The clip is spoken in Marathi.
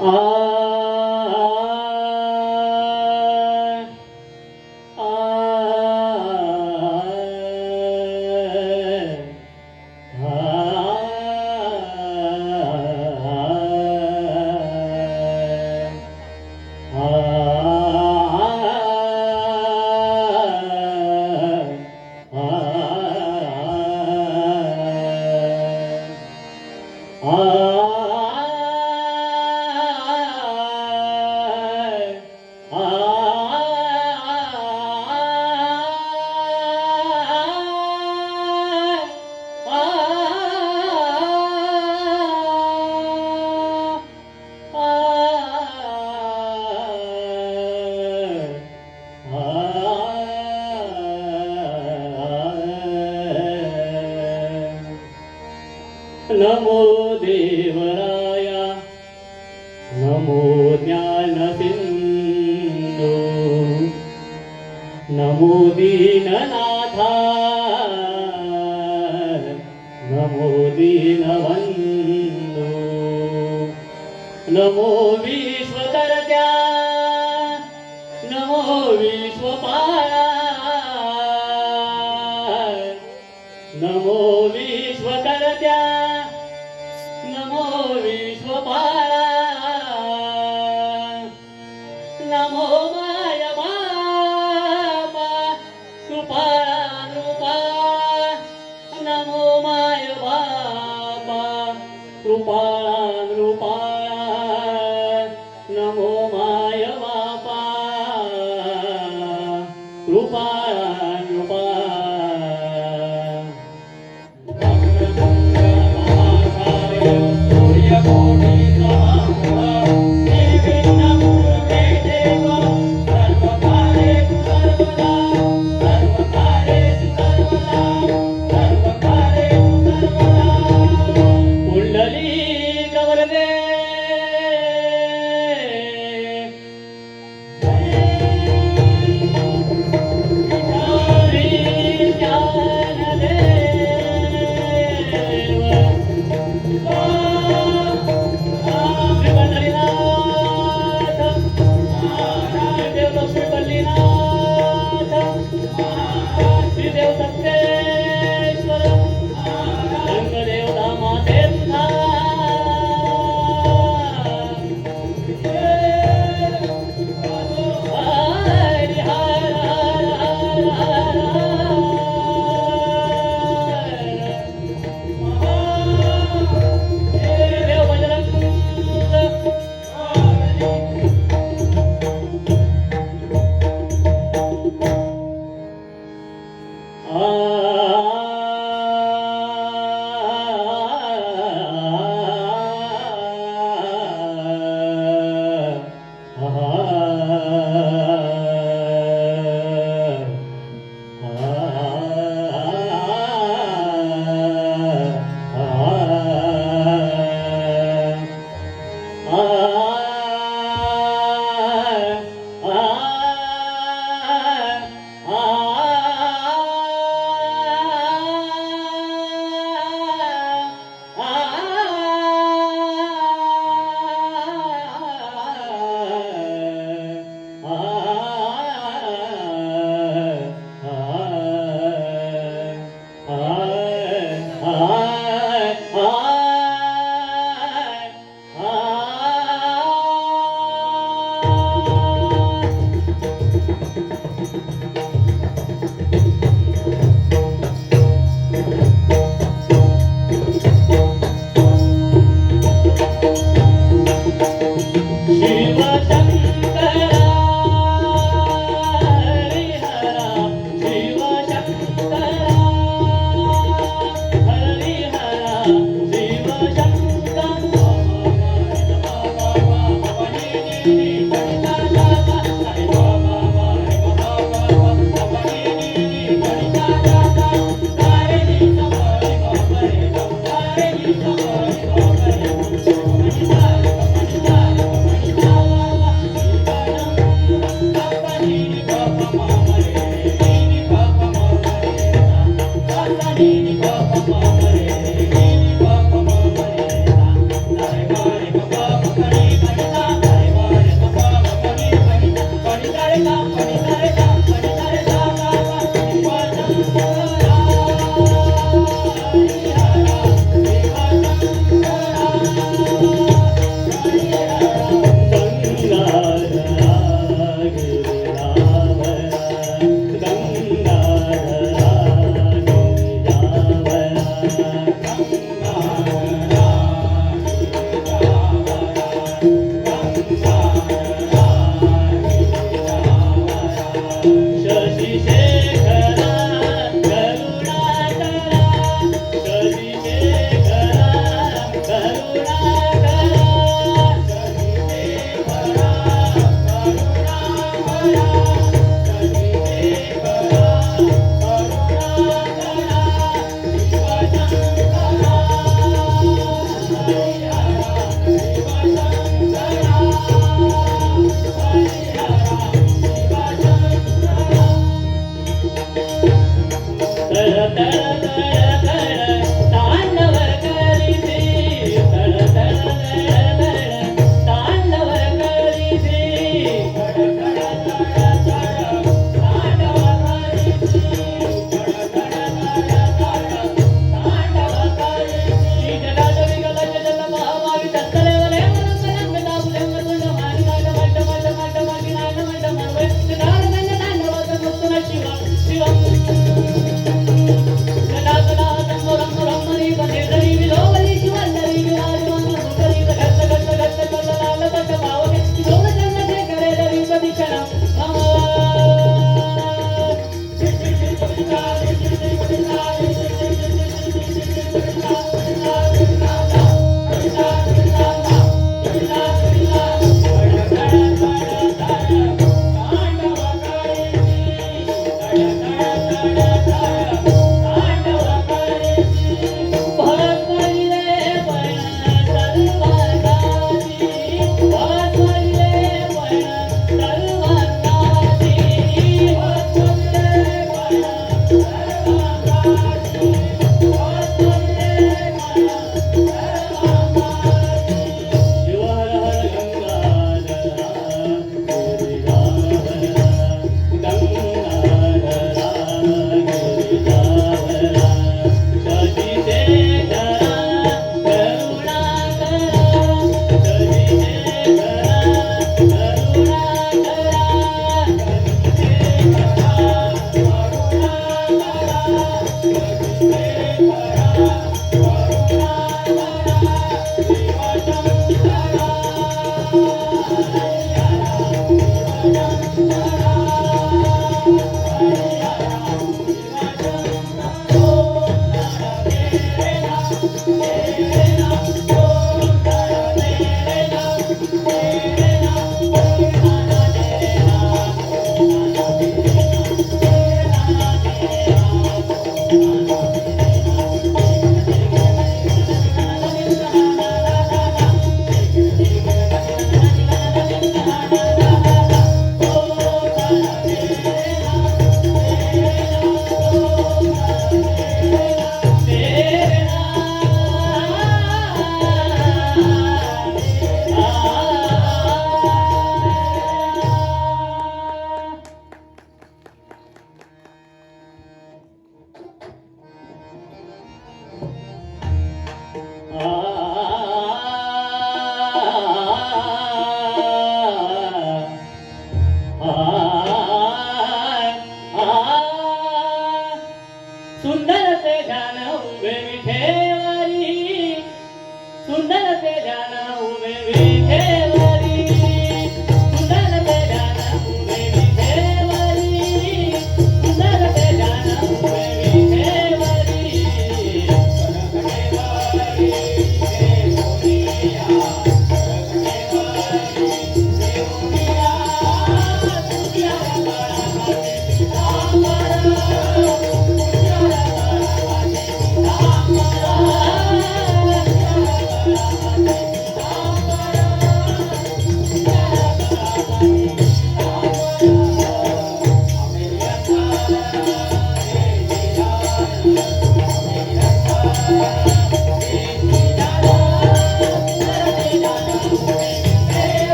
Oh. नमो देवराया नमो ज्ञानसिन्धु नमो दीननाथा नमो दीनबन्धु नमो विश्वकर्त्या नमो विश्वपाला नमो विश्वकर्त्या। नमो विश्वपाला। नमो माय बाबा कृपाळा नृपा नमो माय बाबा कृपाळा